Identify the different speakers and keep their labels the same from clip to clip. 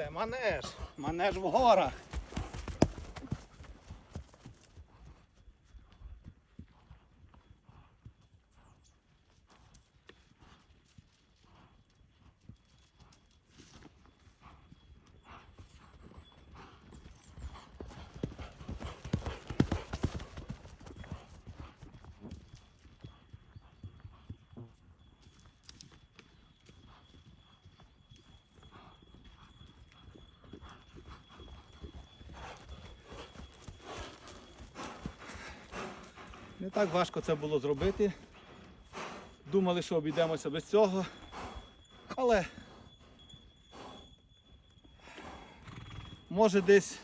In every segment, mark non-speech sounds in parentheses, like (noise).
Speaker 1: Це манеж. Манеж в горах. Так важко це було зробити. Думали, що обійдемося без цього. Але може десь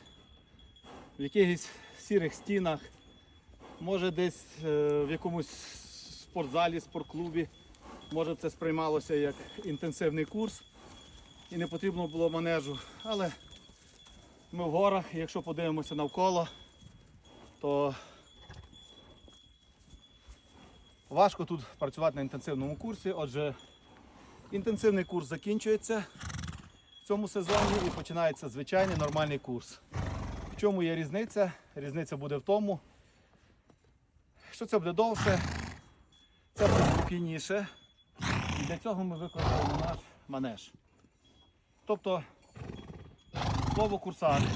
Speaker 1: в якихось сірих стінах, може десь е, в якомусь спортзалі, спортклубі, може це сприймалося як інтенсивний курс і не потрібно було манежу. Але ми в горах, якщо подивимося навколо, то Важко тут працювати на інтенсивному курсі, отже, інтенсивний курс закінчується в цьому сезоні і починається звичайний нормальний курс. В чому є різниця? Різниця буде в тому, що це буде довше, це буде спокійніше. І для цього ми використовуємо наш манеж. Тобто слово курсант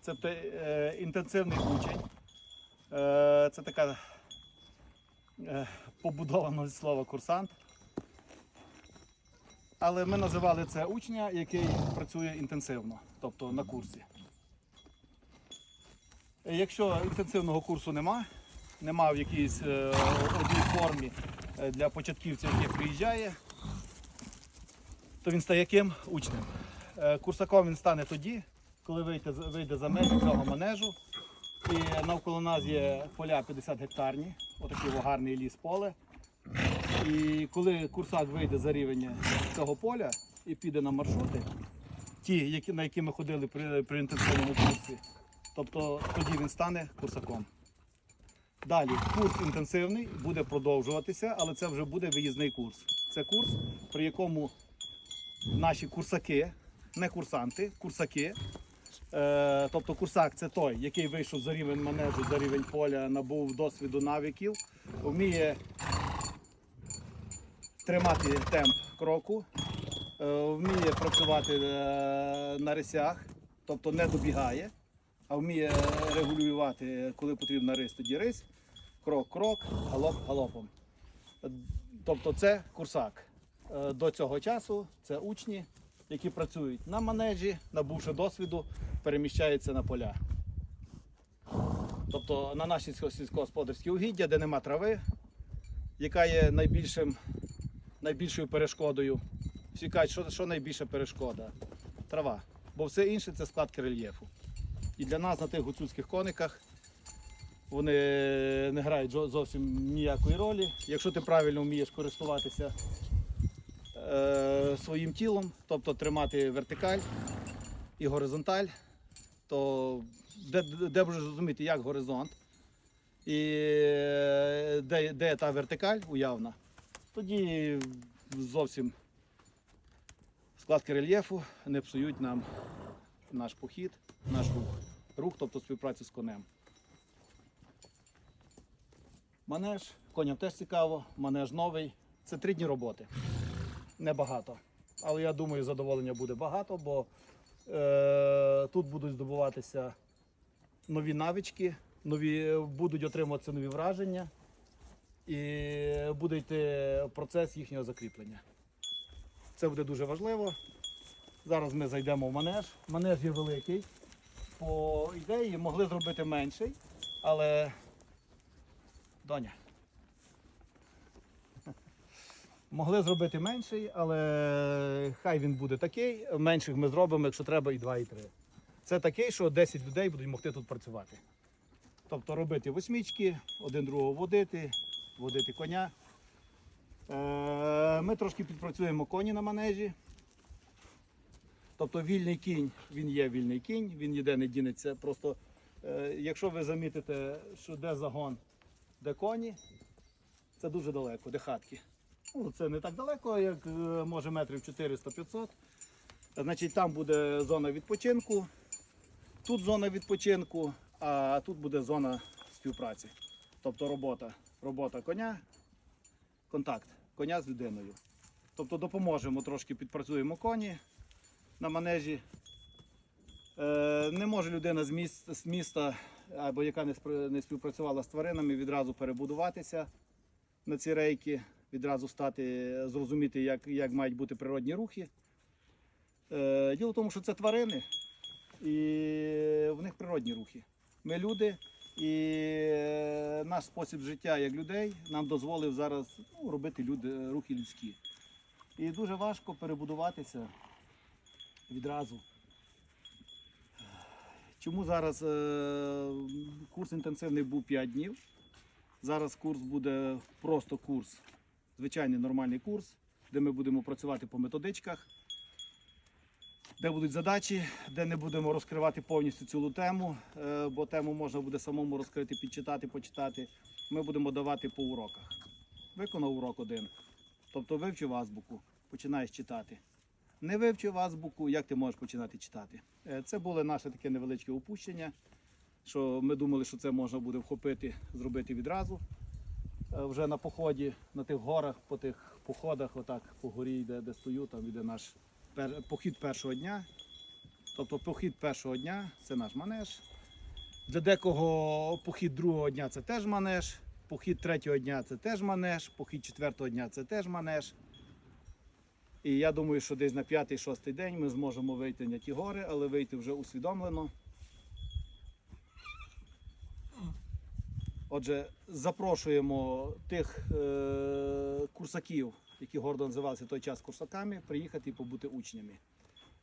Speaker 1: це е, інтенсивний учень. Е, це така побудовано від слова курсант. Але ми називали це учня, який працює інтенсивно, тобто на курсі. Е, Якщо інтенсивного курсу нема, нема в якійсь е, одній формі е, для початківців, який приїжджає, то він стає ким? Учнем. Е, Курсаком він стане тоді, коли вийде, вийде за межі цього манежу. І навколо нас є поля 50 гектарні, отакий гарний ліс поле. І коли курсак вийде за рівень цього поля і піде на маршрути, ті, які, на які ми ходили при, при інтенсивному курсі, тобто тоді він стане курсаком. Далі курс інтенсивний буде продовжуватися, але це вже буде виїзний курс. Це курс, при якому наші курсаки, не курсанти, курсаки, тобто курсак це той, який вийшов за рівень манежу, за рівень поля, набув досвіду навиків, вміє тримати темп кроку, е, вміє працювати е, на рисях, тобто не добігає, а вміє регулювати, коли потрібно рис, тоді рис, крок-крок, галоп галопом. Е, Тобто це курсак. Е, До цього часу це учні, які працюють на манежі, набувши досвіду, переміщаються на поля. Тобто на наші сільсько- сільськогосподарські угіддя, де нема трави, яка є найбільшим, найбільшою перешкодою. Всі кажуть, що, що найбільша перешкода? Трава. Бо все інше це складки рельєфу. І для нас на тих гуцульських кониках вони не грають зовсім ніякої ролі. Якщо ти правильно вмієш користуватися е, своїм тілом, тобто тримати вертикаль і горизонталь, то де, де можеш зрозуміти, як горизонт і е, де, де та вертикаль уявна, тоді зовсім складки рельєфу не псують нам наш похід, наш рух. Рух, тобто співпрацю з конем. Манеж, коням теж цікаво, манеж новий. Це три дні роботи. Небагато. Але я думаю, задоволення буде багато, бо е, тут будуть здобуватися нові навички, нові, будуть отримуватися нові враження і буде йти процес їхнього закріплення. Це буде дуже важливо. Зараз ми зайдемо в манеж. Манеж є великий. По ідеї могли зробити менший, але доня. Могли зробити менший, але хай він буде такий. Менших ми зробимо, якщо треба, і 2, і 3. Це такий, що 10 людей будуть могти тут працювати. Тобто робити восьмічки, один другого водити, водити коня. Е, Ми трошки підпрацюємо коні на манежі. Тобто вільний кінь, він є вільний кінь, він ніде не дінеться. Просто е, якщо ви замітите, що де загон, де коні, це дуже далеко, де хатки. Ну, це не так далеко, як е, може метрів 400-500. Значить, там буде зона відпочинку, тут зона відпочинку, а тут буде зона співпраці. Тобто робота, робота коня, контакт коня з людиною. Тобто допоможемо трошки підпрацюємо коні на манежі. Е, не може людина з міста, з міста або яка не співпрацювала з тваринами, відразу перебудуватися на ці рейки, відразу стати, зрозуміти, як, як мають бути природні рухи. Е, діло в тому, що це тварини, і в них природні рухи. Ми люди, і е, наш спосіб життя як людей нам дозволив зараз ну, робити люди, рухи людські. І дуже важко перебудуватися відразу. Чому зараз е, курс інтенсивний був 5 днів? Зараз курс буде просто курс, звичайний нормальний курс, де ми будемо працювати по методичках, де будуть задачі, де не будемо розкривати повністю цілу тему, е, бо тему можна буде самому розкрити, підчитати, почитати. Ми будемо давати по уроках. Виконав урок один. Тобто вивчив азбуку, починаєш читати. Не вивчив азбуку, як ти можеш починати читати? Е, Це було наше таке невеличке упущення, що ми думали, що це можна буде вхопити, зробити відразу. Е, Вже на поході, на тих горах, по тих походах, отак по горі, де, де стою, там іде наш пер- похід першого дня. Тобто похід першого дня це наш манеж. Для декого похід другого дня це теж манеж, похід третього дня це теж манеж, похід четвертого дня це теж манеж. І я думаю, що десь на п'ятий-шостий день ми зможемо вийти на ті гори, але вийти вже усвідомлено. Отже, запрошуємо тих е- курсаків, які гордо називалися той час курсаками, приїхати і побути учнями.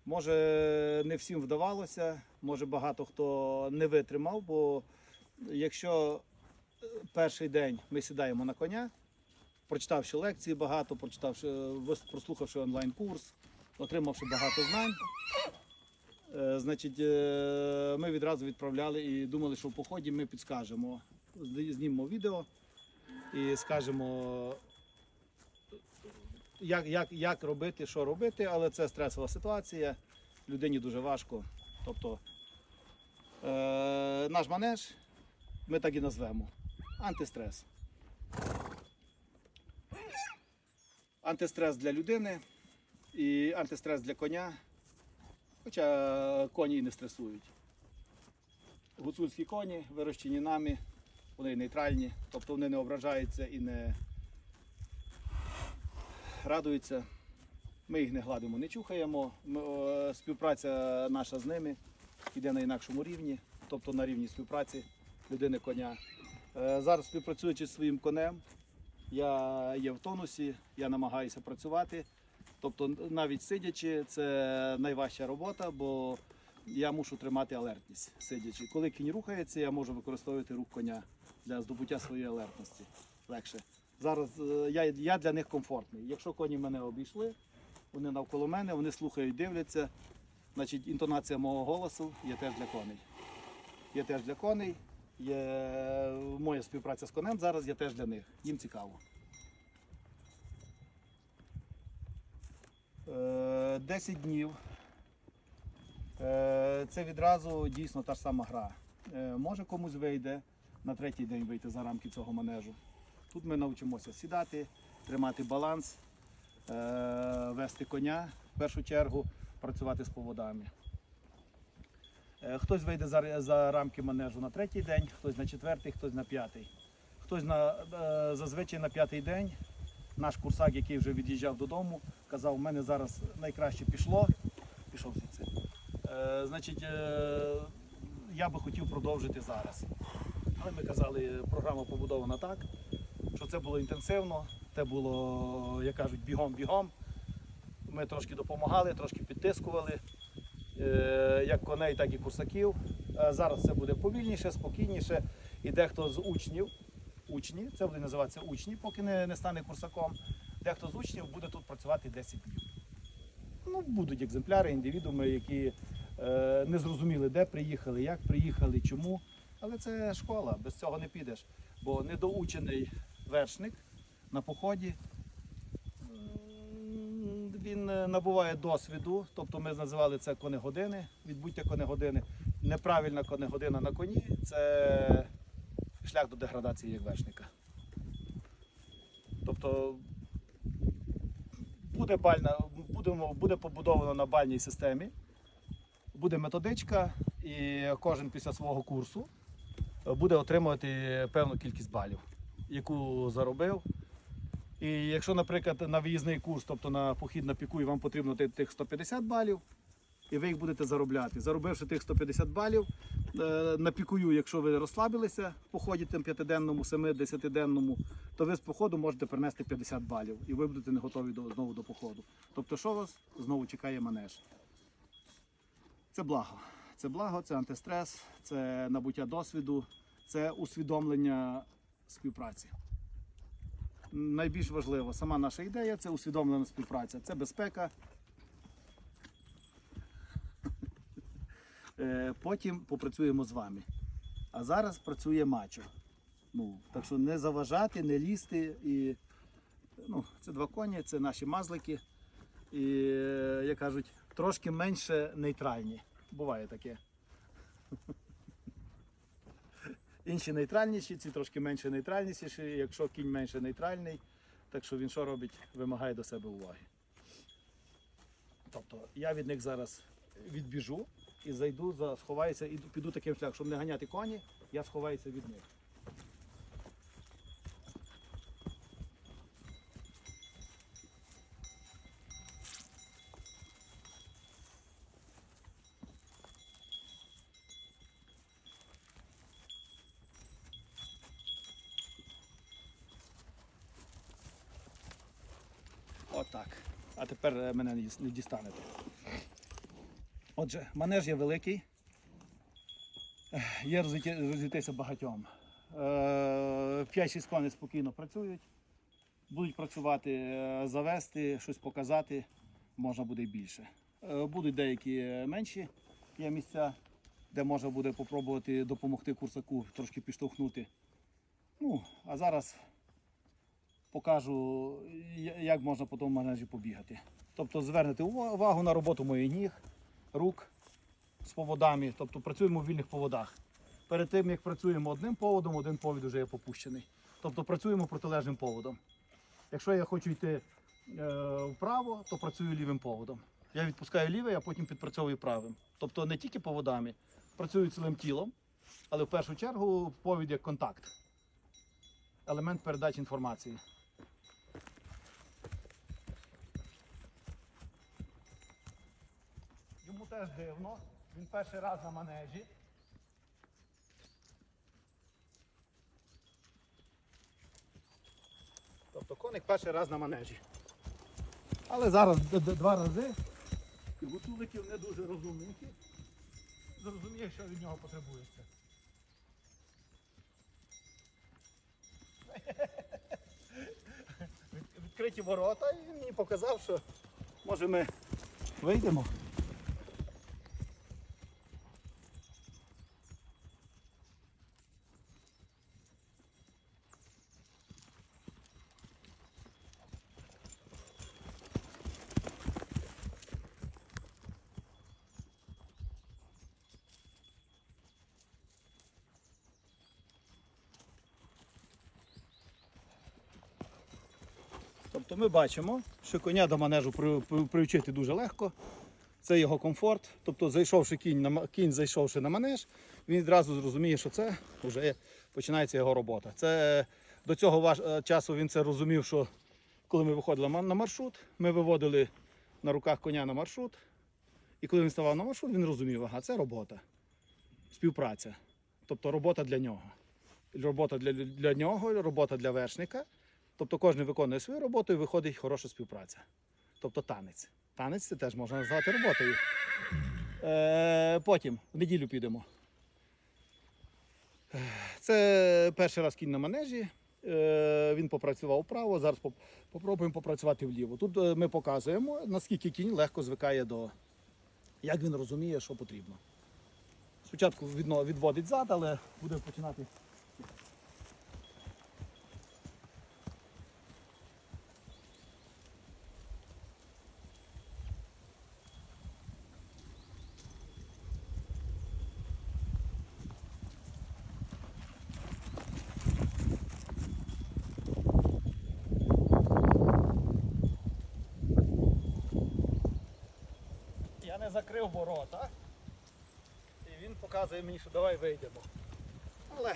Speaker 1: Може, не всім вдавалося, може багато хто не витримав, бо якщо е, перший день ми сідаємо на коня, прочитавши лекції багато, прочитавши, вис- прослухавши онлайн-курс, отримавши багато знань. Е, Значить, е, ми відразу відправляли і думали, що в поході ми підскажемо, знімемо відео і скажемо, як, як, як робити, що робити, але це стресова ситуація, людині дуже важко. Тобто е, наш манеж ми так і назвемо антистрес. Антистрес для людини і антистрес для коня. Хоча коні і не стресують. Гуцульські коні вирощені нами, вони нейтральні, тобто вони не ображаються і не радуються. Ми їх не гладимо, не чухаємо. Ми, е, співпраця наша з ними йде на інакшому рівні, тобто на рівні співпраці людини коня. Е, Зараз співпрацюючи зі своїм конем, я є в тонусі, я намагаюся працювати. Тобто, навіть сидячи, це найважча робота, бо я мушу тримати алертність сидячи. Коли кінь рухається, я можу використовувати рух коня для здобуття своєї алертності. Легше. Зараз е, я, я для них комфортний. Якщо коні мене обійшли, вони навколо мене, вони слухають, дивляться. Значить, інтонація мого голосу є теж для коней. Є теж для коней. Є моя співпраця з конем зараз є теж для них. Їм цікаво. Е, 10 днів. Е, Це відразу дійсно та ж сама гра. Може комусь вийде на третій день вийти за рамки цього манежу. Тут ми навчимося сідати, тримати баланс, е, вести коня в першу чергу, працювати з поводами. Е, Хтось вийде за, за рамки манежу на третій день, хтось на четвертий, хтось на п'ятий. Хтось на, е, зазвичай на п'ятий день. Наш курсак, який вже від'їжджав додому, казав, у мене зараз найкраще пішло. Пішов звідси. Значить, я би хотів продовжити зараз. Але ми казали, програма побудована так, що це було інтенсивно, це було, як кажуть, бігом-бігом. Ми трошки допомагали, трошки підтискували, е, як коней, так і курсаків. Е, Зараз це буде повільніше, спокійніше. І дехто з учнів, учні, це буде називатися учні, поки не, не стане курсаком. Дехто з учнів буде тут працювати 10 днів. Ну, будуть екземпляри, індивідууми, які е, не зрозуміли, де приїхали, як приїхали, чому. Але це школа, без цього не підеш. Бо недоучений вершник на поході він е, набуває досвіду, тобто ми називали це конегодини. Відбуття конегодини. Неправильна конегодина на коні це шлях до деградації як вершника. Тобто буде, бальна, будемо, буде побудовано на бальній системі, буде методичка, і кожен після свого курсу буде отримувати певну кількість балів, яку заробив. І якщо, наприклад, на виїзний курс, тобто на похід на піку, і вам потрібно тих 150 балів, і ви їх будете заробляти. Заробивши тих 150 балів, е, на пікую, якщо ви розслабилися в поході там 5-денному, 7-10-денному, то ви з походу можете принести 50 балів і ви будете не готові до, знову до походу. Тобто, що вас знову чекає манеж? Це благо. Це благо, це антистрес, це набуття досвіду, це усвідомлення співпраці. Найбільш важливо, сама наша ідея це усвідомлена співпраця, це безпека. (laughs) Е, Потім попрацюємо з вами. А зараз працює мачо. Ну, так що не заважати, не лізти. І, ну, це два коні, це наші мазлики. І, е, як кажуть, трошки менше нейтральні. Буває таке. Інші нейтральніші, ці трошки менше нейтральніші, якщо кінь менше нейтральний, так що він що робить, вимагає до себе уваги. Тобто я від них зараз відбіжу і зайду, сховаюся і піду таким шляхом, щоб не ганяти коні, я сховаюся від них. Отак. А тепер е, мене не діс- дістанете. Отже, манеж є великий. Є розійти- розійтися багатьом. 5-6 коней спокійно працюють. Будуть працювати, е, завести, щось показати, можна буде більше. Е, Будуть деякі е, менші є місця, де можна буде попробувати допомогти курсаку трошки підштовхнути. Ну, а зараз покажу, як можна по тому манежі побігати. Тобто звернете увагу на роботу моїх ніг, рук з поводами, тобто працюємо в вільних поводах. Перед тим, як працюємо одним поводом, один повід вже є попущений. Тобто працюємо протилежним поводом. Якщо я хочу йти е, вправо, то працюю лівим поводом. Я відпускаю лівий, а потім підпрацьовую правим. Тобто не тільки поводами, працюю цілим тілом, але в першу чергу повід як контакт. Елемент передачі інформації. Йому теж дивно. Він перший раз на манежі. Тобто коник перший раз на манежі. Але зараз два рази. І гуцуликів не дуже розумненькі. Зрозуміє, що від нього потребується. Відкриті ворота і він мені показав, що може ми вийдемо. Тобто ми бачимо, що коня до манежу при- при- привчити дуже легко. Це його комфорт. Тобто, зайшовши кінь, на кінь зайшовши на манеж, він відразу зрозуміє, що це вже починається його робота. Це до цього ваш, е, часу він це розумів, що коли ми виходили на маршрут, ми виводили на руках коня на маршрут. І коли він ставав на маршрут, він розумів, ага, це робота, співпраця. Тобто робота для нього. Робота для, для нього, робота для вершника. Тобто кожен виконує свою роботу і виходить хороша співпраця. Тобто танець. Танець це теж можна назвати роботою. Е, потім в неділю підемо. Е, Це перший раз кінь на манежі. Е, він попрацював вправо, зараз поп- попробуємо попрацювати вліво. Тут е, ми показуємо, наскільки кінь легко звикає до. як він розуміє, що потрібно. Спочатку відводить зад, але буде починати закрив ворота. І він мені, що давай вийдемо. Але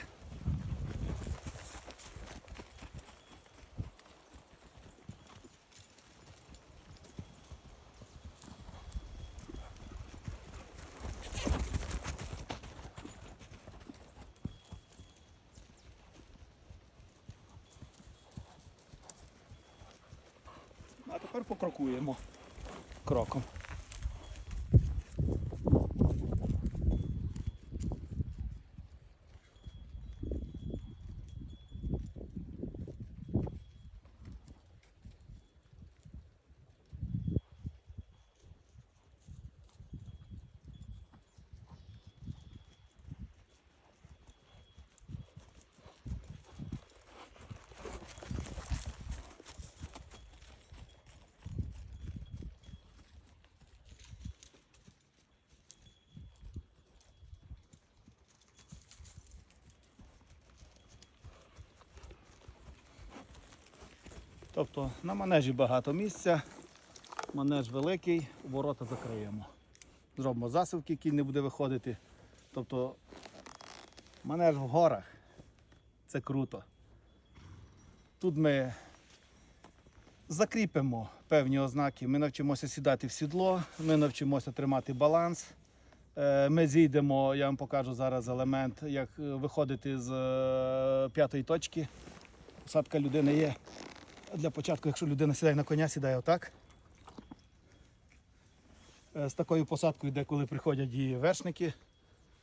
Speaker 1: А тепер покрокуємо кроком. Тобто на манежі багато місця, манеж великий, ворота закриємо. Зробимо засувки, кінь не буде виходити. Тобто манеж в горах. Це круто. Тут ми закріпимо певні ознаки. Ми навчимося сідати в сідло, ми навчимося тримати баланс. Е, Ми зійдемо, я вам покажу зараз елемент, як е, виходити з е, п'ятої точки. Посадка людини є. Для початку, якщо людина сідає на коня, сідає отак. Е, З такою посадкою, де коли приходять її вершники.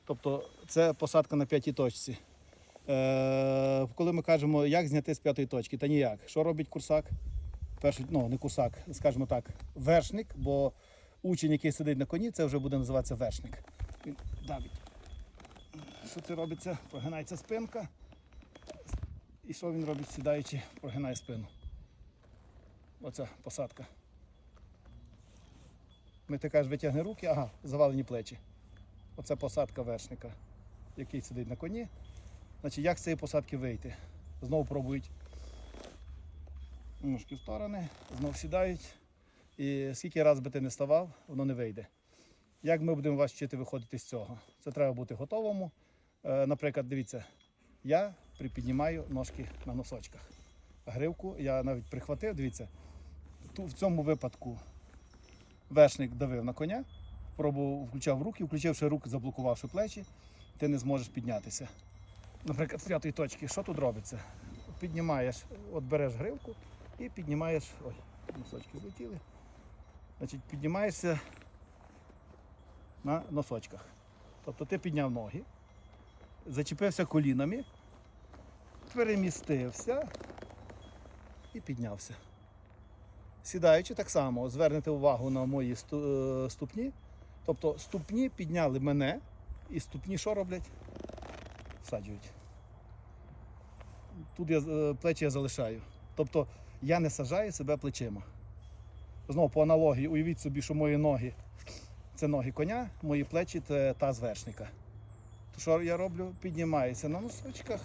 Speaker 1: Тобто це посадка на п'ятій точці. Е, коли ми кажемо, як зняти з п'ятої точки, та ніяк. Що робить курсак? Перший, ну не курсак, скажімо так, вершник, бо учень, який сидить на коні, це вже буде називатися вершник. Він давить. Що це робиться? Прогинається спинка. І що він робить, сідаючи, прогинає спину. Оця посадка. Ми ти кажеш, витягни руки, ага, завалені плечі. Оце посадка вершника, який сидить на коні. Значить, як з цієї посадки вийти? Знову пробують ножки в сторони, знову сідають. І скільки разів би ти не ставав, воно не вийде. Як ми будемо вас вчити виходити з цього? Це треба бути готовому. Е, Наприклад, дивіться, я припіднімаю ножки на носочках. Гривку я навіть прихватив, дивіться, в цьому випадку вершник давив на коня, пробував, включав руки, включивши руки, заблокувавши плечі, ти не зможеш піднятися. Наприклад, з п'ятої точки, що тут робиться? Піднімаєш, от береш гривку і піднімаєш. Ой, носочки злетіли. Значить, піднімаєшся на носочках. Тобто ти підняв ноги, зачепився колінами, перемістився і піднявся. Сідаючи так само, звернете увагу на мої е, ступні. Тобто ступні підняли мене, і ступні що роблять? Всаджують. Тут я е, плечі я залишаю. Тобто я не сажаю себе плечима. Знову по аналогії, уявіть собі, що мої ноги це ноги коня, мої плечі це таз вершника. То що я роблю? Піднімаюся на носочках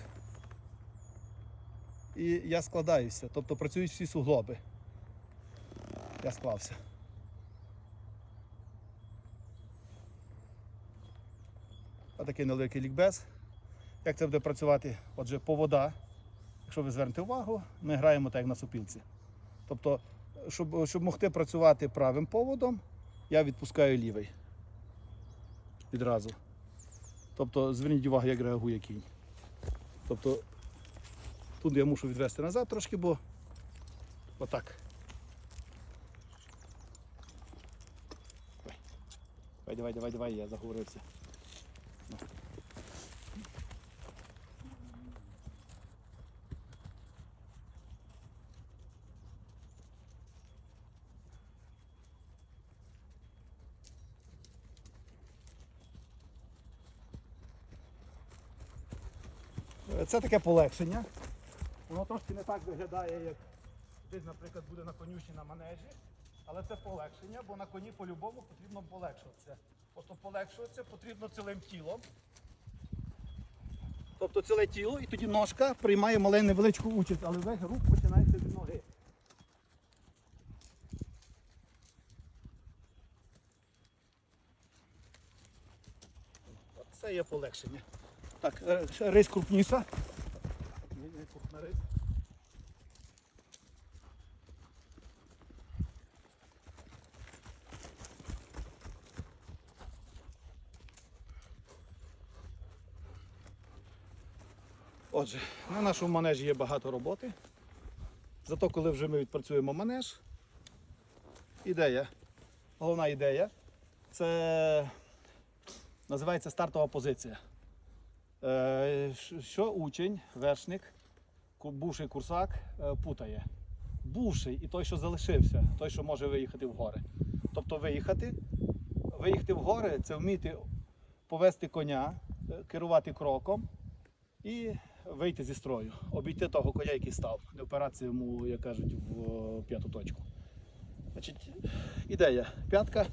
Speaker 1: і я складаюся. Тобто працюють всі суглоби. Я склався. Отакий невеликий лікбез. Як це буде працювати? Отже, повода. Якщо ви звернете увагу, ми граємо так, як на супілці. Тобто, щоб, щоб могти працювати правим поводом, я відпускаю лівий. Відразу. Тобто, зверніть увагу, як реагує кінь. Тобто, тут я мушу відвести назад трошки, бо отак. Давай, давай, давай, давай, я заговорився. Це таке полегшення. Воно трошки не так виглядає, як десь, наприклад, буде на конюшні на манежі. Але це полегшення, бо на коні по-любому потрібно полегшуватися. Просто полегшуватися потрібно цілим тілом. Тобто ціле тіло, і тоді ножка приймає маленьку невеличку участь, але весь рух починається від ноги. Це є полегшення. Так, е, ще рись крупніша. Ні, ні, крупна рись. Отже, на нашому манежі є багато роботи. Зато коли вже ми відпрацюємо манеж, ідея, головна ідея, це називається стартова позиція. Е, Що учень, вершник, бувший курсак е, путає. Бувший і той, що залишився, той, що може виїхати в гори. Тобто виїхати, виїхати в гори це вміти повести коня, е, керувати кроком і вийти зі строю, обійти того коня, який став, не опиратися йому, як кажуть, в е, п'яту точку. Значить, ідея. П'ятка,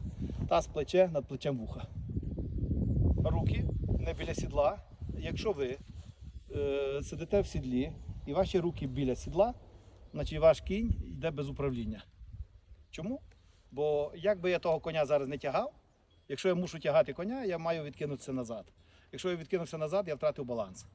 Speaker 1: таз плече, над плечем вуха. Руки не біля сідла. Якщо ви е, сидите в сідлі і ваші руки біля сідла, значить ваш кінь йде без управління. Чому? Бо як би я того коня зараз не тягав, якщо я мушу тягати коня, я маю відкинутися назад. Якщо я відкинувся назад, я втратив баланс.